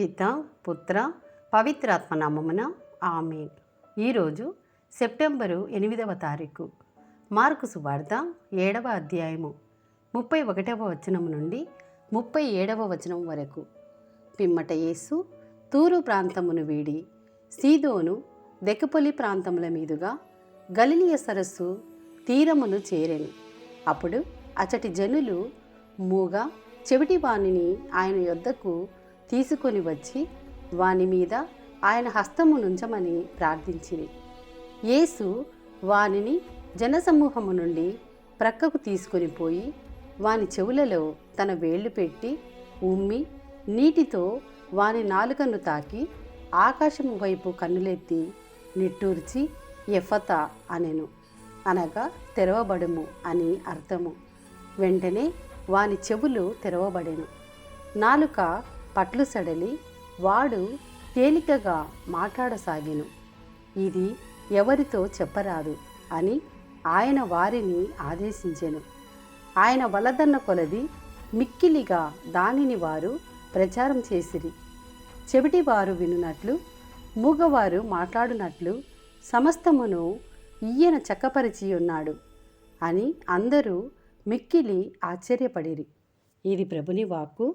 పిత పుత్ర పవిత్రాత్మ నామమున ఆమెన్. ఈరోజు సెప్టెంబరు ఎనిమిదవ తారీఖు. మార్కు సువార్త ఏడవ అధ్యాయము ముప్పై ఒకటవ వచనం నుండి ముప్పై ఏడవ వచనం వరకు. పిమ్మట యేసు తూరు ప్రాంతమును వీడి సీదోను దెకపొలి ప్రాంతముల మీదుగా గలిలియ సరస్సు తీరమును చేరెను. అప్పుడు అచటి జనులు మూగ చెవిటి వాణిని ఆయన యొద్దకు తీసుకొని వచ్చి వాని మీద ఆయన హస్తము నుంచమని ప్రార్థించిరి. యేసు వానిని జనసమూహము నుండి ప్రక్కకు తీసుకొని పోయి వాని చెవులలో తన వేళ్ళు పెట్టి ఉమ్మి నీటితో వాని నాలుకను తాకి ఆకాశము వైపు కన్నులెత్తి నిట్టూర్చి ఎఫత అనెను. అనగా తెరవబడుము అని అర్థము. వెంటనే వాని చెవులు తెరవబడెను. నాలుక పట్లు సడలి వాడు తేలికగా మాట్లాడసాగాను. ఇది ఎవరితో చెప్పరాదు అని ఆయన వారిని ఆదేశించెను. ఆయన వలదన్న కొలది మిక్కిలిగా దానిని వారు ప్రచారం చేసిరి. చెవిటివారు వినునట్లు మూగవారు మాట్లాడునట్లు సమస్తమును ఈయన చక్కపరిచి ఉన్నాడు అని అందరూ మిక్కిలి ఆశ్చర్యపడిరి. ఇది ప్రభుని వాక్కు